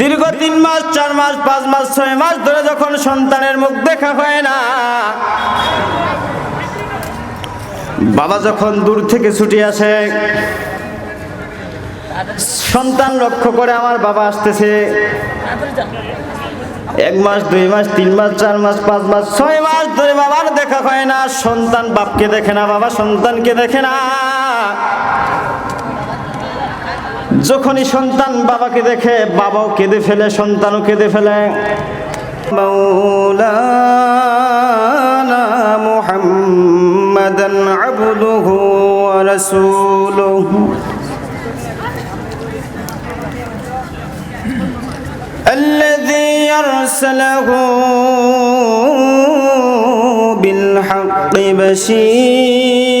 দীর্ঘ তিন মাস, চার মাস, পাঁচ মাস, ছয় মাস ধরে যখন সন্তানের মুখ দেখা হয় না, বাবা যখন দূর থেকে ছুটি আসে, সন্তান লক্ষ্য করে আমার বাবা আসতেছে। এক মাস, দুই মাস, তিন মাস, চার মাস, পাঁচ মাস, ছয় মাস ধরে বাবার দেখা হয় না, সন্তান বাপকে দেখে না, বাবা সন্তানকে দেখে না। যখনই সন্তান বাবাকে দেখে বাবাও কেঁদে ফেলে সন্তানও কেঁদে ফেলে مولانا محمدا عبده ورسوله الذي أرسله بالحق بشيرا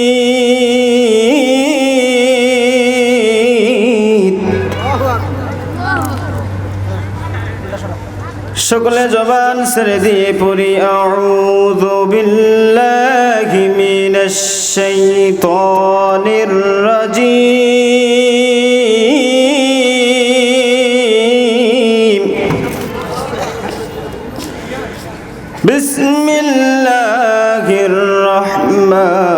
সকলে জবান ছেড়ে দিয়ে পড়ি আউযু বিল্লাহি মিনাশ শাইতানির রাজিম। বিসমিল্লাহির রহমানির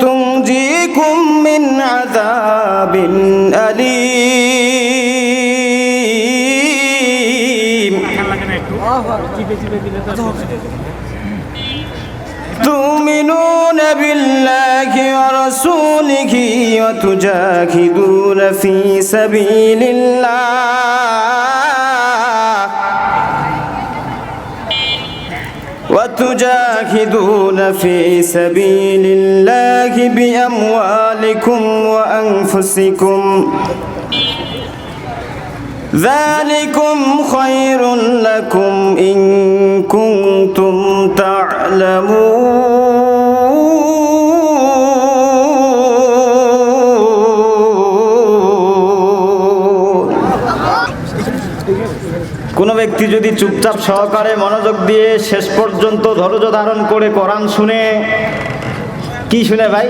تنجيكم من عذاب أليم تؤمنون بالله ورسوله وتجاهدون في سبيل الله وتجاهدون في سبيل الله بأموالكم وأنفسكم. ذلكم خير لكم إن كنتم تعلمون. কোন ব্যক্তি যদি চুপচাপ সহকারে মনোযোগ দিয়ে শেষ পর্যন্ত ধৈর্য ধারণ করে কোরআন শুনে, কি শুনে ভাই?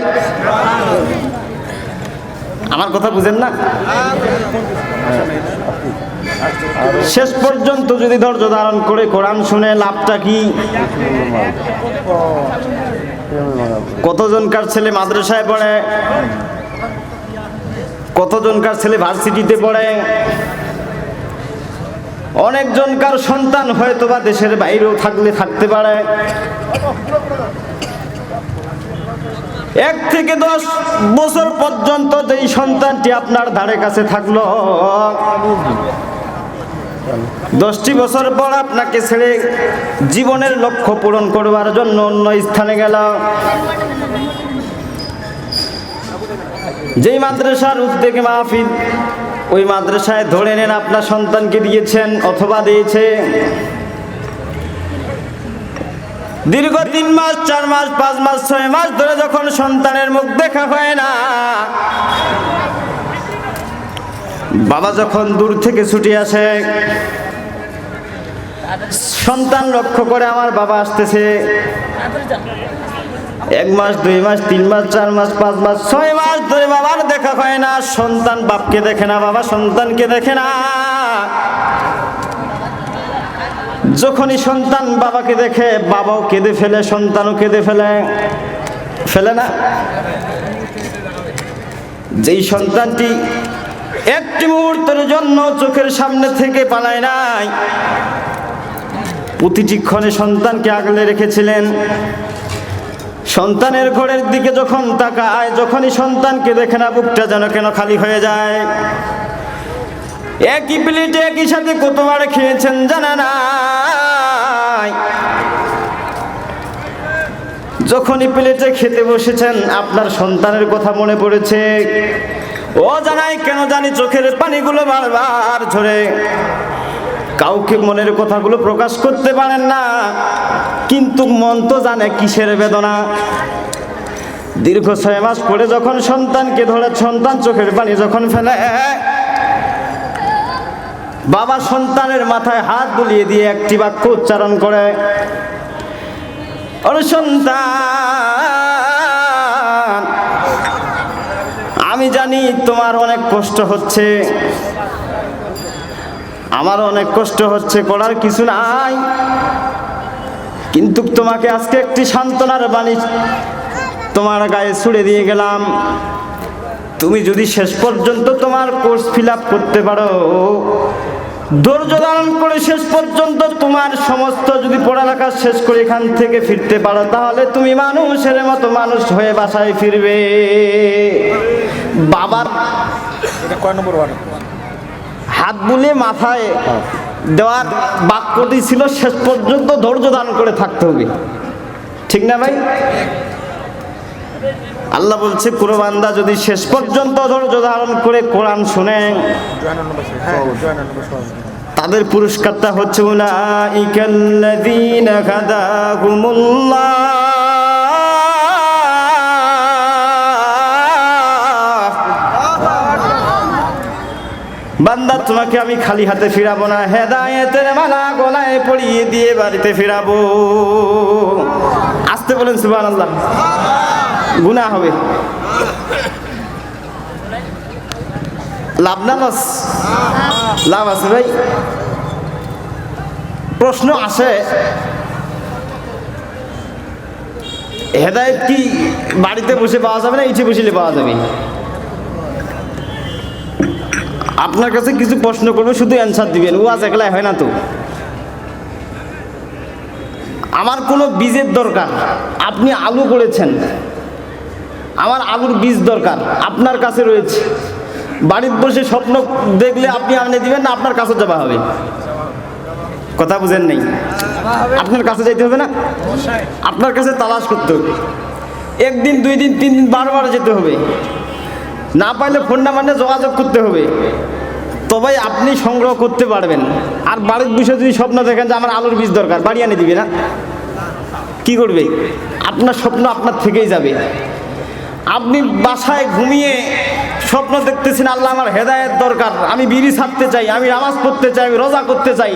আমার কথা বুঝেন না? শেষ পর্যন্ত যদি ধৈর্য ধারণ করে কোরআন শুনে, লাভটা কি? কতজনকার ছেলে মাদ্রাসায় পড়ে? কতজনকার ছেলে ভার্সিটিতে পড়ে? অনেকজনকার সন্তান হয়তো বা দেশের বাইরেও থাকলে থাকতে পারে। এক থেকে দশ বছর পর্যন্ত যেই সন্তানটি আপনার ধারে কাছে থাকল, দশটি বছর পর আপনাকে ছেড়ে জীবনের লক্ষ্য পূরণ করবার জন্য অন্য স্থানে গেল। যেই মাদ্রাসার উদ্যোগে মাহফিল ওই মাদ্রাসায় ধরে নেন আপনার সন্তানকে দিয়েছেন অথবা দিয়েছে। দীর্ঘ তিন মাস, চার মাস, পাঁচ মাস, ছয় মাস ধরে যখন সন্তানের মুখ দেখা হয় না, বাবা যখন দূর থেকে ছুটি আসে, সন্তান লক্ষ্য করে আমার বাবা আসতেছে। এক মাস, দুই মাস, তিন মাস, চার মাস, পাঁচ মাস, ছয় মাস ধরে বাবার দেখা হয় না। সন্তান বাপকে দেখে না, বাবা সন্তানকে দেখে না। যখনই সন্তান বাবাকে দেখে, বাবাও কেঁদে ফেলে, সন্তানও কেঁদে ফেলে। ফেলে না? যেই সন্তানটি একটি মুহূর্তের জন্য চোখের সামনে থেকে পালায় নাই, প্রতিটি ক্ষণে সন্তানকে আগলে রেখেছিলেন। সন্তানের ঘরের দিকে যখন তাকায়, যখনই সন্তানকে দেখে না, বুকটা যেন কেন খালি হয়ে যায়। একই প্লেটে একই সাথে কতবার খেয়েছেন জানা নাই। যখনই প্লেটে খেতে বসেছেন, আপনার সন্তানের কথা মনে পড়েছে। ও জানাই, কেন জানি চোখের পানিগুলো বারবার ঝরে। কাউকে মনের কথাগুলো প্রকাশ করতে পারেন না, কিন্তু মন তো জানে কিসের বেদনা। দীর্ঘ ছয় মাস পরে যখন সন্তানকে ধরে, সন্তান চোখের পানি যখন ফেলে, বাবা সন্তানের মাথায় হাত বুলিয়ে দিয়ে একটি বাক্য উচ্চারণ করে, ওরে সন্তান, আমি জানি তোমার অনেক কষ্ট হচ্ছে আমার অনেক কষ্ট হচ্ছে, করার কিছু নাই। কিন্তু তোমাকে আজকে একটি সান্ত্বনার বাণী তোমার গায়ে ছুড়ে দিয়ে গেলাম। তুমি যদি শেষ পর্যন্ত তোমার কোর্স ফিল করতে পারো, ধৈর্য ধারণ করে শেষ পর্যন্ত তোমার সমস্ত যদি পড়ালেখা শেষ করে এখান থেকে ফিরতে পারো, তাহলে তুমি মানুষের মতো মানুষ হয়ে বাসায় ফিরবে। বাবার এটা কয় নম্বর ওয়ার্ড? হাত বুলিয়ে মাথায় দেওয়ার বাক্যটি ছিল, শেষ পর্যন্ত ধৈর্য ধারণ করে থাকতে হবে। ঠিক না ভাই? আল্লাহ বলছে, কোনো বান্দা যদি শেষ পর্যন্ত ধৈর্য ধারণ করে কোরআন শুনে, তাদের পুরস্কারটা হচ্ছে উলাইকাল্লাযীনা হাদাহুমুল্লাহ বান্দা, তোমাকে আমি খালি হাতে ফিরাবো না। হেদায়েতের মালা গলায় পড়িয়ে দিয়ে বাড়িতে ফিরাবো। আসতে বলেন, সুবহানাল্লাহ। গুনাহ হবে। লাভ না লস? লাভ আছে ভাই। প্রশ্ন আসে, হেদায়ত কি বাড়িতে বসে পাওয়া যাবে না ইচ্ছে বসিলে পাওয়া যাবে? আপনার কাছে কিছু প্রশ্ন করবে, শুধু অ্যান্সার দিবেন। ও আজ একলাই হয় না তো? আমার কোনো বীজের দরকার। আপনি আলু করেছেন। আমার আলুর বীজ দরকার। আপনার কাছে রয়েছে। বাড়ির বসে স্বপ্ন দেখলে আপনি আনে দিবেন না, আপনার কাছে যাওয়া হবে। কথা বুঝেন নেই? আপনার কাছে যাইতে হবে না? আপনার কাছে তালাশ করতে হবে। একদিন, দুই দিন, তিন দিন, বারবার যেতে হবে। না পাইলে ফোন নাম্বারে যোগাযোগ করতে হবে। তবে আপনি সংগ্রহ করতে পারবেন। আর বাড়ির বিষয়ে যদি স্বপ্ন দেখেন যে আমার আলুর বীজ দরকার, বাড়ি আনে দিবে না? কি করবে? আপনার স্বপ্ন আপনার থেকেই যাবে। আপনি বাসায় ঘুমিয়ে স্বপ্ন দেখতেছেন আল্লাহ আমার হেদায়েত দরকার। আমি বিড়ি ছাড়তে চাই, আমি নামাজ পড়তে চাই, আমি রোজা করতে চাই।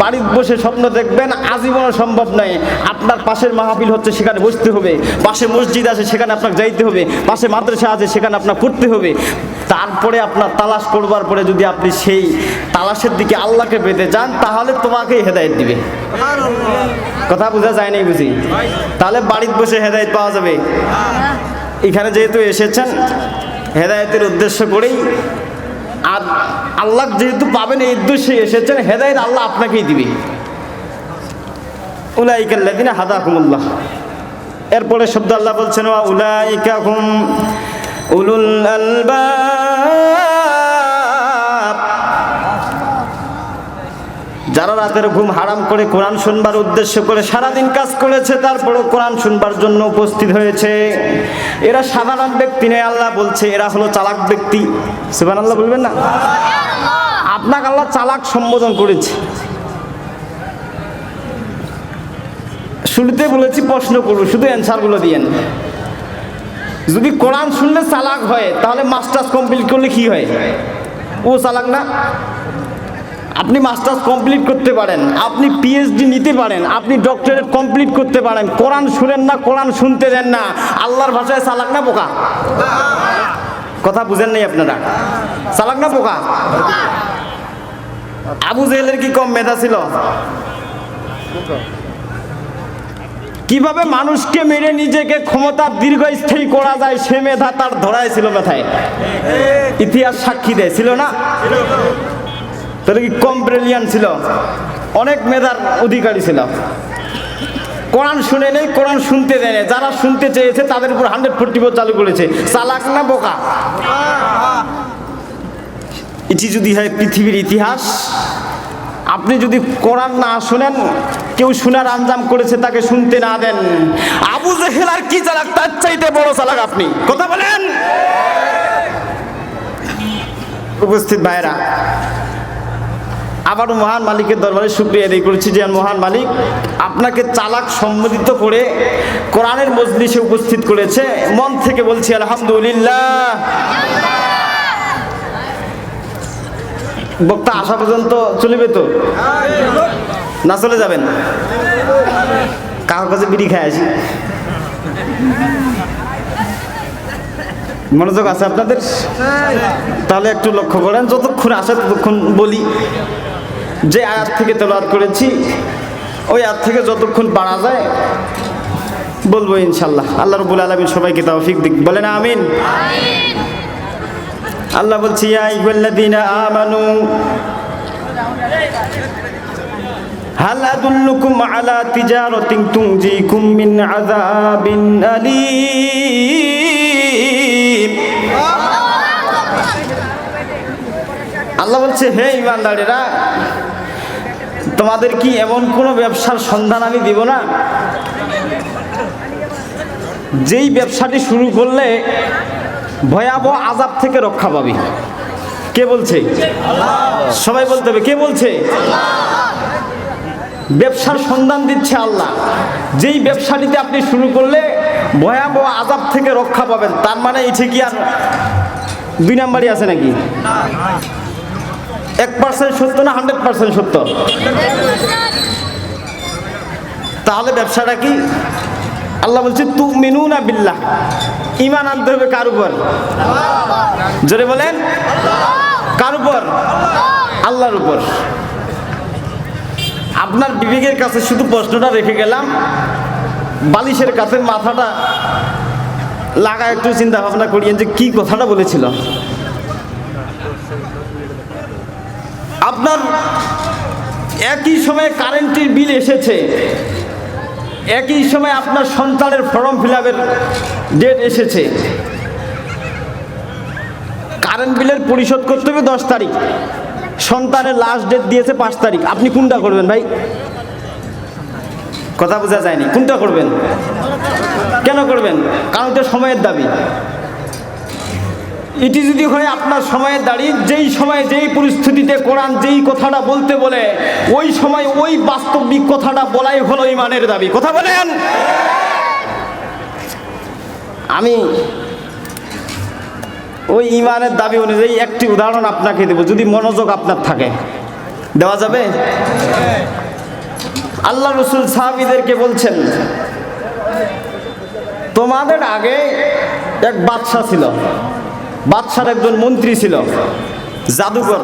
বাড়িতে বসে স্বপ্ন দেখবেন, আজীবনও সম্ভব নয়। আপনার পাশের মাহফিল হচ্ছে, সেখানে বসতে হবে। পাশে মসজিদ আছে, সেখানে আপনাকে যাইতে হবে। পাশে মাদ্রাসা আছে, সেখানে আপনার পড়তে হবে। তারপরে আপনার তালাশ করবার পরে যদি আপনি সেই তালাশের দিকে আল্লাহকে পেতে যান, তাহলে তোমাকে হেদায়েত দিবে। কথা বোঝা যায় নাই বুঝি? তাহলে বাড়িতে বসে হেদায়েত পাওয়া যাবে। এখানে যেহেতু এসেছেন হেদায়েতের উদ্দেশ্য করেই আর আল্লাহ যেহেতু পাবেন এই উদ্দেশ্যে এসেছেন, হেদায়ত আল্লাহ আপনাকেই দিবে। উলাইকাল্লাদিনা হাদাকুমুল্লাহ। এরপরে শব্দ আল্লাহ বলছেন উলাইকা হুম উলুল আলবাব। রাতের ঘুম হারাম করে কোরআন শুনবার উদ্দেশ্য করে সারাদিন কাজ করেছে, তারপরও কোরআন শুনবার জন্য উপস্থিত হয়েছে। এরা সাধারণ ব্যক্তি নয়, আল্লাহ বলছে, এরা হলো চালাক ব্যক্তি। সুবান আল্লাহ বলবেন না? আপনাকে আল্লাহ চালাক সম্বোধন করেছে। শুরুতে বলেছি প্রশ্ন করব শুধু অ্যান্সারগুলো দিয়েন। যদি কোরআন শুনলে চালাক হয়, তাহলে মাস্টার্স কমপ্লিট করলে কি হয়? ও চালাক না? আপনি মাস্টার্স কমপ্লিট করতে পারেন, আপনি পিএইচডি নিতে পারেন, আপনি ডক্টরেট কমপ্লিট করতে পারেন, কোরআন শুনেন না, কোরআন শুনতে দেন না, আল্লাহর ভাষায় চালাক না পোকা? কথা বুঝেন নাই আপনারা? চালাক না পোকা? আবু জেহেলের কি কম মেধা ছিল? কীভাবে মানুষকে মেরে নিজেকে ক্ষমতা দীর্ঘস্থায়ী করা যায়, সে মেধা তার ধরায় ছিল মেথায়। ইতিহাস সাক্ষী দেয়, ছিল না? তাহলে কি কম ব্রিলিয়ান ছিল? অনেক মেধার অধিকারী ছিল। কোরআন শুনে নেই, কোরআন শুনতে দেয় যারা শুনতে চেয়েছে, তাদের উপর হান্ড্রেড ফোর্টি ফোর চালু করেছে। চালাক না বোকা? এটি যদি হয় পৃথিবীর ইতিহাস, আপনি যদি কোরআন না শোনেন, কেউ শোনার আঞ্জাম করেছে, তাকে শুনতে না দেন। আবু জেহেল আর কি চালাক, তার চাইতে বড় চালাক আপনি? কথা বলেন! উপস্থিত ভাইরা আবারও মহান মালিকের দরবারে শুক্রিয়া আদায় করেছি যে মহান মালিক আপনাকে চালাক সম্বোধিত করে কোরআনের মজলিসে উপস্থিত করেছে। মন থেকে বলছি, আলহামদুলিল্লাহ। বক্তা আসা পর্যন্ত চলিবে তো? না চলে যাবেন? কারোর কাছে বিড়ি খায় আসি। মনোযোগ আছে আপনাদের? তাহলে একটু লক্ষ্য করেন, যতক্ষণ আসে ততক্ষণ বলি। যে আয়াত থেকে তেলাওয়াত করেছি, ওই আয়াত থেকে যতক্ষণ পারা যায়, বলব ইনশাল্লাহ। আল্লাহ রবুল আলমিন সবাইকে তৌফিক দিক। বলেন আমিন। আল্লাহ বলছি আমানু আদুল্লুকুম আলা তিজারাতিন তুনজিকুম মিন আযাবিন আলীম। আল্লাহ বলছে, হে ইমানদারেরা তোমাদের কি এমন কোনো ব্যবসার সন্ধান আমি দিব না? যেই ব্যবসাটি শুরু করলে ভয়াবহ আজাব থেকে রক্ষা পাবি। কে বলছে? সবাই বলতে হবে, কে বলছে? ব্যবসার সন্ধান দিচ্ছে আল্লাহ। যেই ব্যবসাটিতে আপনি শুরু করলে ভয়াবহ আজাব থেকে রক্ষা পাবেন, তার মানে এছে কি আর দুই নাম্বারই আছে নাকি? এক পার্সেন্ট সত্য না হান্ড্রেড পার্সেন্ট সত্য? তাহলে ব্যবসাটা কি? আল্লাহ বলছে তু মিনু না বিল্লাহ। ইমান আনতে হবে কার উপর? জোরে বলেন। কার উপর? আল্লাহর উপর। আপনার বিবেকের কাছে শুধু প্রশ্নটা রেখে গেলাম। বালিশের কাছে মাথাটা লাগা একটু চিন্তা ভাবনা করিয়েন যে কি কথাটা বলেছিল। আপনার একই সময়ে কারেন্টের বিল এসেছে। একই সময়ে আপনার সন্তানের ফর্ম ফিল ডেট এসেছে। কারেন্ট বিলের পরিশোধ করতে হবে দশ তারিখ। সন্তানের লাস্ট ডেট দিয়েছে পাঁচ তারিখ। আপনি কোনটা করবেন ভাই? কথা বোঝা যায়নি। কোনটা করবেন? কেন করবেন? কারণ এটা সময়ের দাবি। এটি যদি হয় আপনার সময়ের দাঁড়িয়ে যেই সময়ে যেই পরিস্থিতিতে কোরআন যেই কথাটা বলতে বলে, ওই সময় ওই বাস্তবিক কথাটা বলাই হলো ইমানের দাবি। কথা বলেন। আমি ওই ইমানের দাবি অনুযায়ী একটি উদাহরণ আপনাকে দেব, যদি মনোযোগ আপনার থাকে। দেওয়া যাবে? আল্লাহ রসুল সাহাবিদেরকে বলছেন, তোমাদের আগে এক বাদশাহ ছিল। বাদশার একজন মন্ত্রী ছিল, জাদুকর।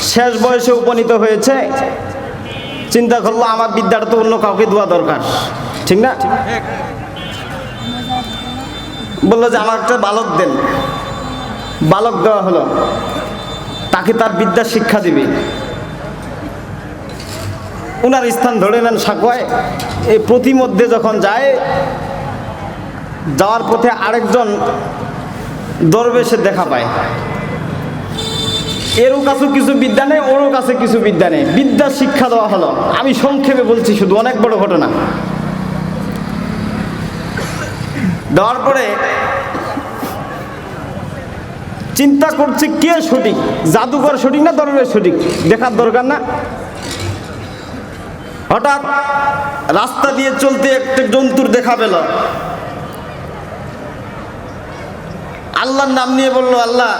শেষ বয়সে উপনীত হয়েছে। চিন্তা করল, আমার বিদ্যাটা তো অন্য কাউকে দেওয়া দরকার। ঠিক না? বলল যে আমার একটা বালক দেন। বালক দেওয়া হলো। তাকে তার বিদ্যা শিক্ষা দিবে। ওনার স্থান ধরে নেন সাকুয়ায়। এই প্রতিমধ্যে যখন যায়, যাওয়ার পথে আরেকজন দরবেশের দেখা পায়। এরও কাছে কিছু বিদ্যা নেই, ওরও কাছে কিছু বিদ্যা নেই। বিদ্যা শিক্ষা দেওয়া হলো। আমি সংক্ষেপে বলছি, শুধু অনেক বড় ঘটনা। দেওয়ার পরে চিন্তা করছে, কে সঠিক? জাদুকর সঠিক না দরবেশ সঠিক? দেখার দরকার না। হঠাৎ রাস্তা দিয়ে চলতে একটা জন্তুর দেখা পেল। আল্লাহর নাম নিয়ে বলল, আল্লাহ,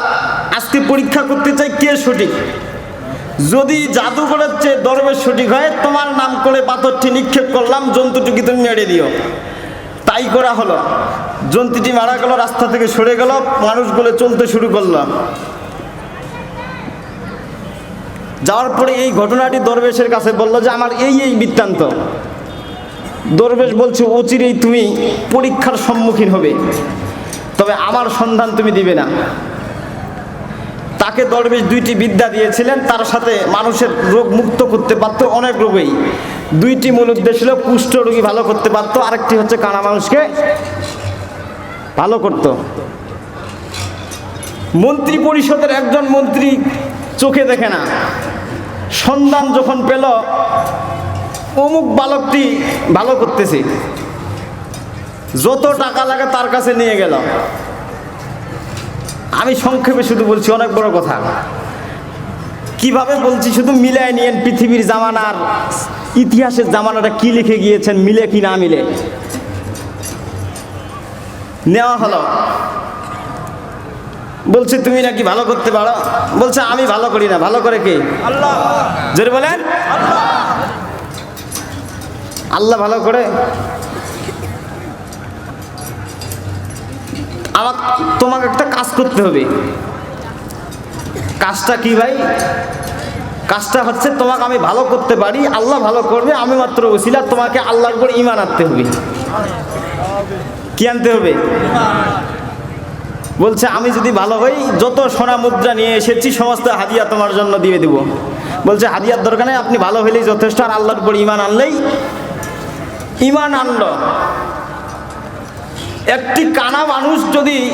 আজকে পরীক্ষা করতে চাই কে সঠিক? যদি জাদুঘরের চেয়ে দরবেশ সঠিক হয়, তোমার নাম করে পাথরটি নিক্ষেপ করলাম, জন্তুটিকে তুমি মেরে দিও। তাই করা হলো। জন্তুটি মারা গেল, রাস্তা থেকে সরে গেল, মানুষগুলো চলতে শুরু করল। যাওয়ার পরে এই ঘটনাটি দরবেশের কাছে বলল যে, আমার এই এই বৃত্তান্ত। দরবেশ বলছে, অচিরেই তুমি পরীক্ষার সম্মুখীন হবে। তবে আমার সন্ধান তুমি দিবে না। তাকে দরবেশ দুইটি বিদ্যা দিয়েছিলেন, তার সাথে মানুষের রোগ মুক্ত করতে পারতো অনেক রোগেই। দুইটি মূল উদ্দেশ্য ছিল কুষ্ঠ রোগী ভালো করতে পারতো, আরেকটি হচ্ছে কানা মানুষকে ভালো করতো। মন্ত্রী পরিষদের একজন মন্ত্রী চোখে দেখে না। সন্ধান যখন পেল, অমুক বালকটি ভালো করতেছে। যত টাকা লাগে তার কাছে নিয়ে গেল আমি সংক্ষেপে শুধু বলছি অনেক বড় কথা। কীভাবে বলছি শুধু মিলায় নিয়েন পৃথিবীর জামানার ইতিহাসের জামানাটা কি লিখে গিয়েছেন মিলে কি না মিলে? নেওয়া হলো। বলছে তুমি নাকি ভালো করতে পারো? বলছে আমি ভালো করি না। ভালো করে কে? আল্লাহ। জোরে বলেন। আল্লাহ ভালো করে? আমার, তোমাকে একটা কাজ করতে হবে। কাজটা কি ভাই? কাজটা হচ্ছে তোমাকে আমি ভালো করতে পারি, আল্লাহ ভালো করবে, আমি মাত্র ওসিলা, তোমাকে আল্লাহর উপর ইমান আনতে হবে। কি আনতে হবে? বলছে, আমি যদি ভালো হই, যত সোনা মুদ্রা নিয়ে এসেছি, সমস্ত হাদিয়া তোমার জন্য দিয়ে দিব। বলছে, হাদিয়ার দরকার নেই, আপনি ভালো হইলেই যথেষ্ট, আর আল্লাহর উপর ইমান আনলেই ইমান আনল। একটি কানা মানুষ যদি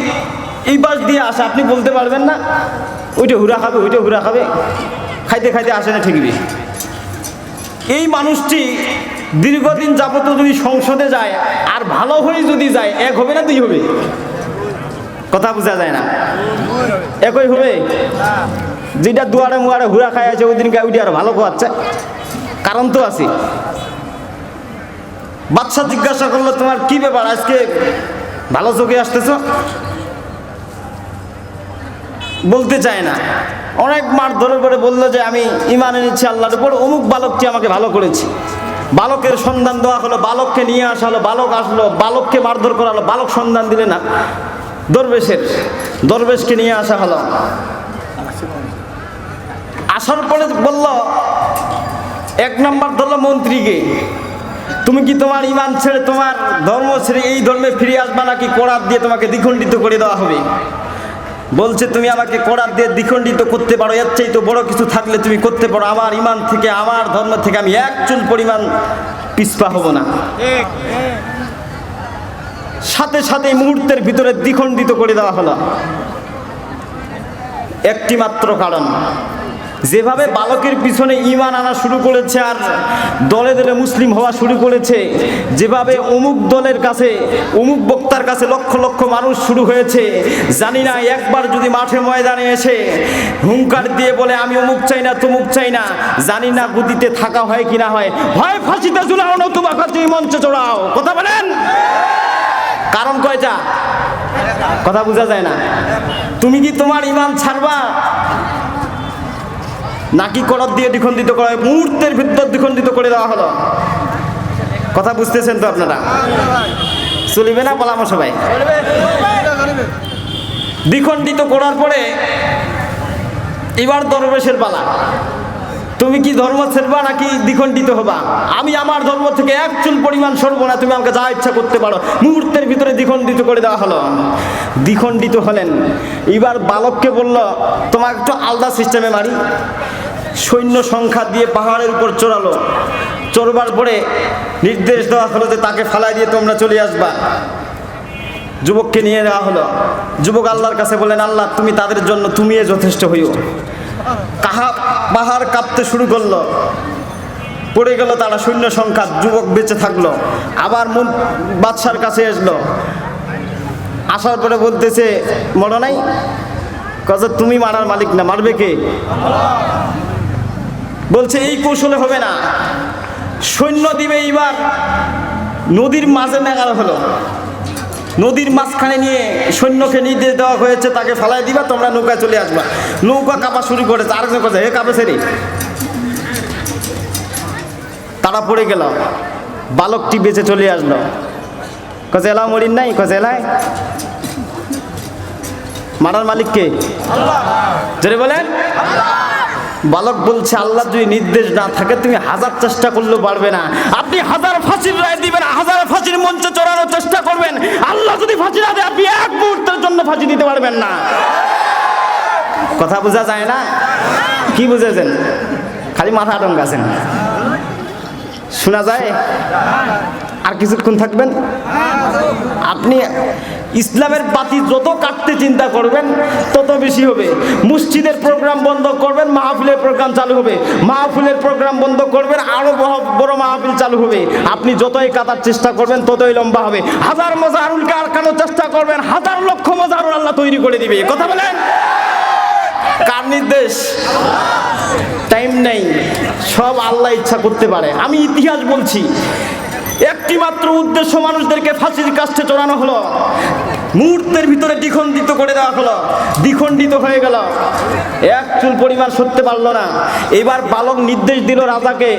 এই পাশ দিয়ে আসে, আপনি বলতে পারবেন না? ওইটা হুরা খাবে, ওইটা হুরা খাবে। খাইতে খাইতে আসে না ঠিকই। এই মানুষটি দীর্ঘদিন যাবত যদি সংসদে যায়, আর ভালো হয়ে যদি যায়, এক হবে না দুই হবে? কথা বোঝা যায় না। একই হবে? যেটা দুয়ারে মুয়ারে ঘুরা খাই আছে, ওই দিনকে ওইটা আরও ভালো খাওয়াচ্ছে। কারণ তো আছে। বাচ্চা জিজ্ঞাসা করল, তোমার কি ব্যাপার? আজকে ভালো চোখে আসতেছ? বলতে চায় না। অনেক মার ধরে পরে বলল যে, আমি ইমানে নিচ্ছি আল্লাহর উপর, অমুক বালকটি আমাকে ভালো করেছে। বালকের সন্ধান দেওয়া হলো, বালককে নিয়ে আসা হলো, বালক আসলো, বালককে মারধর করা হলো, বালক সন্ধান দিলে না। দরবেশের, দরবেশকে নিয়ে আসা হলো। আসার পরে বলল, এক নম্বর ধরলো মন্ত্রীকে। তুমি কি তোমার ইমান ছেড়ে তোমার ধর্ম ছেড়ে এই ধর্মে ফিরে আসবা নাকি কোড়ার দিয়ে তোমাকে দ্বিখণ্ডিত করে দেওয়া হবে? বলছে, তুমি আমাকে কোড়ার দিয়ে দ্বিখণ্ডিত করতে পারো, এর চাইতে বড় কিছু থাকলে তুমি করতে পারো। আমার ইমান থেকে, আমার ধর্ম থেকে আমি এক চুল পরিমাণ পিছপা হব না। সাথে সাথে মুহূর্তের ভিতরে দ্বিখণ্ডিত করে দেওয়া হলো। একটি মাত্র কারণ যেভাবে বালকের পিছনে ইমান আনা শুরু করেছে আর দলে দলে মুসলিম হওয়া শুরু করেছে, যেভাবে অমুক দলের কাছে, অমুক বক্তার কাছে লক্ষ লক্ষ মানুষ শুরু হয়েছে, জানি না, একবার যদি মাঠে ময়দানে এসে হুঙ্কার দিয়ে বলে, আমি অমুক চাই না, তমুক চাই না, জানি না গদিতে থাকা হয় কি না হয়। ভয় ফাঁসিতে ঝুলাও নতুবা ফাঁসি মঞ্চে চড়াও। কথা বলেন? কারণ কয়টা? কথা বোঝা যায় না। তুমি কি তোমার ইমান ছাড়বা? নাকি করত দিয়ে দ্বিখণ্ডিত করা? মুহূর্তের ভিতর দ্বিখণ্ডিত করে দেওয়া হলো। কথা বুঝতেছেন তো আপনারা? চলিবে না বলাম সবাই? দ্বিখণ্ডিত করার পরে এবার দরবেশের পালা তুমি কি ধর্ম ছেড়বা নাকি দ্বিখণ্ডিত হবা? আমি আমার ধর্ম থেকে এক চুল পরিমাণ সরবো না, তুমি আমাকে যা ইচ্ছা করতে পারো। মুহূর্তের ভিতরে দ্বিখণ্ডিত করে দেওয়া হলো। দ্বিখণ্ডিত হলেন। এবার বালককে বলল, তোমাকে একটু আলাদা সিস্টেমে মারি। সৈন্য সংখ্যা দিয়ে পাহাড়ের উপর চড়ালো। চড়বার পরে নির্দেশ দেওয়া হলো যে তাকে ফালাই দিয়ে তোমরা চলে আসবা। যুবককে নিয়ে দেওয়া হলো। যুবক আল্লাহর কাছে বলেন আল্লাহ, তুমি তাদের জন্য তুমিই যথেষ্ট হইও। কাহা পাহাড় কাঁপতে শুরু করল। পড়ে গেল তারা শূন্য সংখ্যা, যুবক বেঁচে থাকল। আবার মন বাদশার কাছে আসলো। আসার পরে বলতেছে মনে নাই? কাজে তুমি মারার মালিক না, মারবে কে? বলছে এই কৌশলে হবে না। সৈন্য দিবে এইবার। নদীর মাঝে নাগাল হলো। নদীর মাঝখানে নিয়ে সৈন্যকে নির্দেশ দেওয়া হয়েছে তাকে ফালাই দিবা তোমরা নৌকায় চলে আসবা। নৌকা কাপা শুরু করেছে। আরেকজন কথা হে কাপে রে তারা পড়ে গেল। বালকটি বেঁচে চলে আসলো। কছে এলাও মরিন নাই? কছে এলায় মারার মালিককে জোরে বলেন। বালক বলছে, আল্লাহ যদি নির্দেশ না থাকে, তুমি হাজার চেষ্টা করলেও পারবে না। আপনি হাজার ফাঁসির রায় দিবেন, হাজার ফাঁসির মঞ্চে চড়ানোর চেষ্টা করবেন। আল্লাহ যদি ফাঁসি না দেয়, আপনি এক মুহূর্তের জন্য ফাঁসি দিতে পারবেন না। কথা বোঝা যায় না? কি বুঝেছেন? খালি মাথা ডঙ্গাছেন শোনা যায়? আর কিছুক্ষণ থাকবেন। আপনি ইসলামের বাতি যত কাটতে চিন্তা করবেন, তত বেশি হবে। মসজিদের প্রোগ্রাম বন্ধ করবেন, মাহফিলের প্রোগ্রাম চালু হবে। মাহফিলের প্রোগ্রাম বন্ধ করবেন, আরও বড়- মাহফিল চালু হবে। আপনি যতই কাটার চেষ্টা করবেন, ততই লম্বা হবে। হাজার মজারুলকে আটকানোর চেষ্টা করবেন, হাজার লক্ষ মজারুল আল্লাহ তৈরি করে দিবে। কথা বলেন? কার নির্দেশ? টাইম নেই। সব আল্লাহ ইচ্ছা করতে পারে। আমি ইতিহাস বলছি। একটি মাত্র উদ্দেশ্য মানুষদেরকে ফাঁসির কাছে চড়ানো হলো। মুহূর্তের ভিতরে দ্বিখণ্ডিত করে দেওয়া হলো। দ্বিখণ্ডিত হয়ে গেল। এক চুল পরিমাণ সরতে পারল না। এবার বালক নির্দেশ দিল রাজাকে,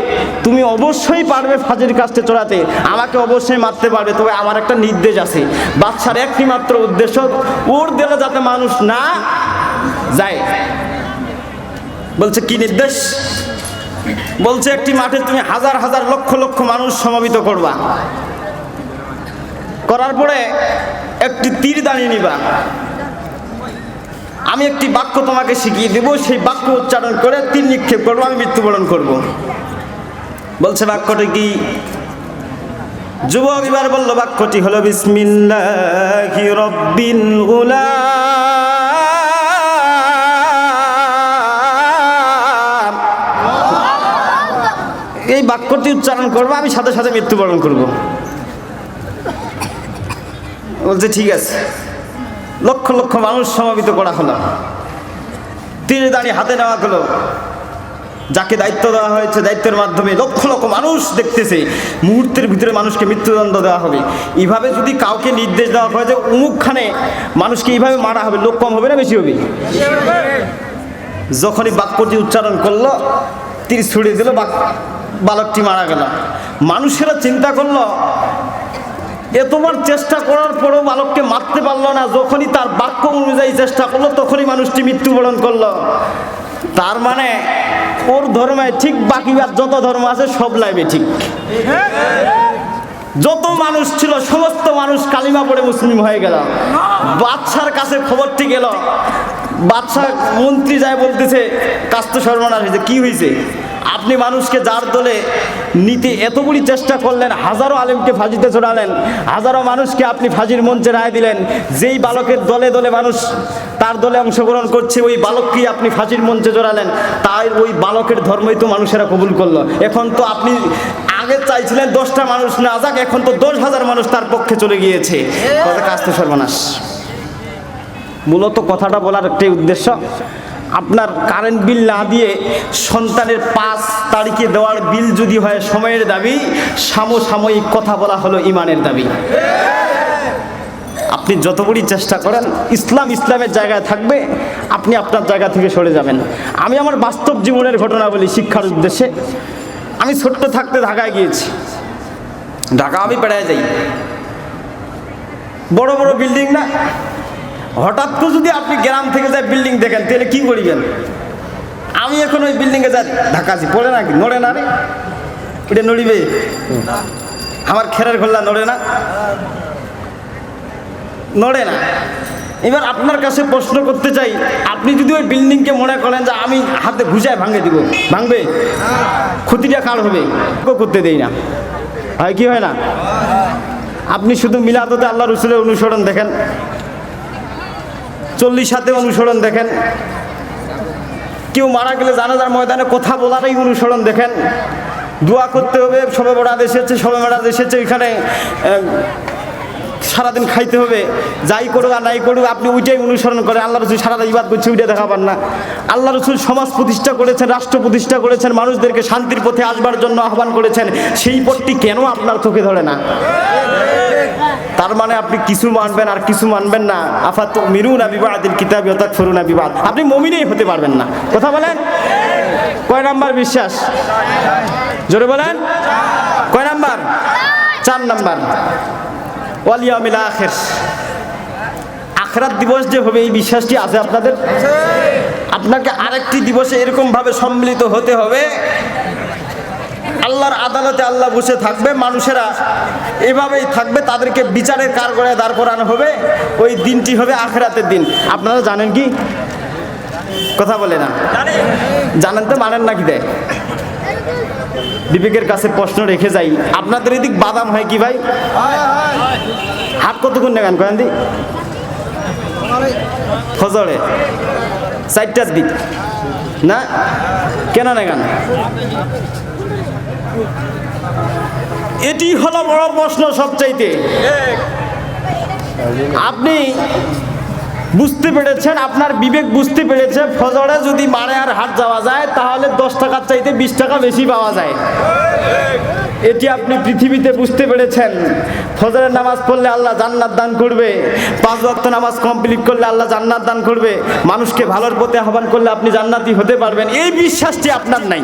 তুমি অবশ্যই পারবে ফাঁসির কাছে চড়াতে। আমাকে অবশ্যই মারতে পারবে, তবে আমার একটা নির্দেশ আছে। বাচ্চার একটি মাত্র উদ্দেশ্য, ওর দিলে যাতে মানুষ না যায়। বলছে, কি নির্দেশ? বলছে একটি মাঠে তুমি হাজার হাজার লক্ষ লক্ষ মানুষ সমাবেত করবা। করার পরে একটি তীর দাঁড়িয়ে নিবা। আমি একটি বাক্য তোমাকে শিখিয়ে দেব, সেই বাক্য উচ্চারণ করে তীর নিক্ষেপ করব, আমি মৃত্যুবরণ করব। বলছে বাক্যটি কি? যুবক এবার বলল, বাক্যটি হলো, বিসমিল্লাহি রব্বিল গুলাম এই উচ্চারণ করব, আমি সাথে সাথে মৃত্যুবরণ করব। বলছে, ঠিক আছে। লক্ষ লক্ষ মানুষ সমাবেত করা হলো। তিনি দাঁড়িয়ে হাতে নেওয়া হলো। যাকে দায়িত্ব দেওয়া হয়েছে, দায়িত্বের মাধ্যমে লক্ষ লক্ষ মানুষ দেখতেছে, মুহূর্তের ভিতরে মানুষকে মৃত্যুদণ্ড দেওয়া হবে। এইভাবে যদি কাউকে নির্দেশ দেওয়া হয় যে উমুকখানে মানুষকে এইভাবে মারা হবে, লোক কম হবে না, বেশি হবে? যখনই বাক্যটি উচ্চারণ করল তিনি ছুড়ে দিল বাক বালকটি মারা গেল। মানুষেরা চিন্তা করল এতবার চেষ্টা করার পরও বালককে মারতে পারল না। যখনই তার বাক্য অনুযায়ী চেষ্টা করল, তখনই মানুষটি মৃত্যুবরণ করল। তার মানে ওর ধর্মে ঠিক বাকি আর যত ধর্ম আছে, সব লাইবে ঠিক। যত মানুষ ছিল, সমস্ত মানুষ কালিমা পড়ে মুসলিম হয়ে গেল। বাদশার কাছে খবরটি গেল। বাদশাহ মন্ত্রী যায় বলতেছে, কাস্ত সর্বনাশ হয়েছে। কি হয়েছে? আপনি মানুষকে যার দলে নিতে এতগুলি চেষ্টা করলেন, হাজারো আলেমকে ফাঁসিতে চড়ালেন হাজারো মানুষকে আপনি ফাঁসির মঞ্চে রায় দিলেন, যেই বালকের দলে দলে মানুষ তার দলে অংশগ্রহণ করছে, ওই বালককেই আপনি ফাঁসির মঞ্চে জড়ালেন, তাই ওই বালকের ধর্মই তো মানুষেরা কবুল করল। এখন তো আপনি আগে চাইছিলেন দশটা মানুষ না যাক, এখন তো দশ হাজার মানুষ তার পক্ষে চলে গিয়েছে। কাজ তো সর্বনাশ। মূলত কথাটা বলার একটাই উদ্দেশ্য আপনার কারেন্ট বিল না দিয়ে সন্তানের পাঁচ তারিখে দেওয়ার বিল যদি হয় সময়ের দাবি সাময়িক কথা বলা হলো ইমানের দাবি। আপনি যত চেষ্টা করেন, ইসলাম ইসলামের জায়গায় থাকবে, আপনি আপনার জায়গা থেকে সরে যাবেন। আমি আমার বাস্তব জীবনের ঘটনা বলি শিক্ষার উদ্দেশ্যে। আমি ছোট্ট থাকতে ঢাকায় গিয়েছি। ঢাকা আমি বেড়ায় যাই। বড় বড় বিল্ডিং না হঠাৎ করে যদি আপনি গ্রাম থেকে যায় বিল্ডিং দেখেন, তাহলে কি করিবেন? আমি এখন ওই বিল্ডিংয়ে যাই ঢাকাছি পড়ে না কি? নড়ে না রে। এটা নড়িবে। আমার খেরের খোল্লা নড়ে না। নড়ে না। এবার আপনার কাছে প্রশ্ন করতে চাই, আপনি যদি ওই বিল্ডিংকে মনে করেন যে আমি হাতে ঘুষায় ভাঙে দিব, ভাঙবে? ক্ষতিটা কার হবে? করতে দেই না। হয় কি হয় না? আপনি শুধু মিলাদতে আল্লাহ রসুলের অনুসরণ দেখেন। চল্লিশ হাতে অনুসরণ দেখেন। কেউ মারা গেলে জানাজার ময়দানে কথা বলারই অনুসরণ দেখেন। দোয়া করতে হবে, সবে বড়াদ এসেছে, সবে বড়াদ এসেছে, এখানে সারাদিন খাইতে হবে। যাই করুক আর নাই করুক, আপনি ওইটাই অনুসরণ করেন। আল্লাহ রসুল সারাটা ইবাদ করছে, ওইটা দেখাবার না। আল্লাহ রসুল সমাজ প্রতিষ্ঠা করেছেন, রাষ্ট্র প্রতিষ্ঠা করেছেন, মানুষদেরকে শান্তির পথে আসবার জন্য আহ্বান করেছেন। সেই পথটি কেন আপনার চোখে ধরে না? তার মানে আপনি কিছু মানবেন আর কিছু মানবেন না। আফা তো মিরুন বিবাদিল কিতাব অর্থাৎ ফরুন বিবাদ। আপনি মমিনেই হতে পারবেন না। কথা বলেন? কয় নাম্বার বিশ্বাস? জোরে বলেন। কয় নাম্বার? চার নাম্বার। ওয়ালিয়ামিল আখের। আখরাত দিবস যে হবে, এই বিশ্বাসটি আছে আপনাদের? আপনাকে আরেকটি দিবসে এরকমভাবে সম্মিলিত হতে হবে। আল্লাহর আদালতে আল্লাহ বসে থাকবে, মানুষেরা এভাবেই থাকবে, তাদেরকে বিচারের কারগড়ায় দাঁড় করানো হবে, ওই দিনটি হবে আখরাতের দিন। আপনারা জানেন কি? কথা বলে না। জানেন তো, মানেন নাকি দেয়? বিবেকের কাছে প্রশ্ন রেখে যাই। আপনাদের এদিক বাদাম হয় কি ভাই? হাত কতক্ষণ নেগান কয়েন দি? ফজরে। চারটার দিক। না? কেন নেগান এটি হলো বড় প্রশ্ন সবচাইতে। আপনি বুঝতে পেরেছেন, আপনার বিবেক বুঝতে পেরেছে, ফজরে যদি মারে আর হাট যাওয়া যায়, তাহলে দশ টাকার চাইতে বিশ টাকা বেশি পাওয়া যায়। এটি আপনি পৃথিবীতে বুঝতে পেরেছেন। ফজরের নামাজ পড়লে আল্লাহ জান্নাত দান করবে। পাঁচ ওয়াক্ত নামাজ কমপ্লিট করলে আল্লাহ জান্নাত দান করবে। মানুষকে ভালোর পথে আহ্বান করলে আপনি জান্নাতি হতে পারবেন। এই বিশ্বাসটি আপনার নাই।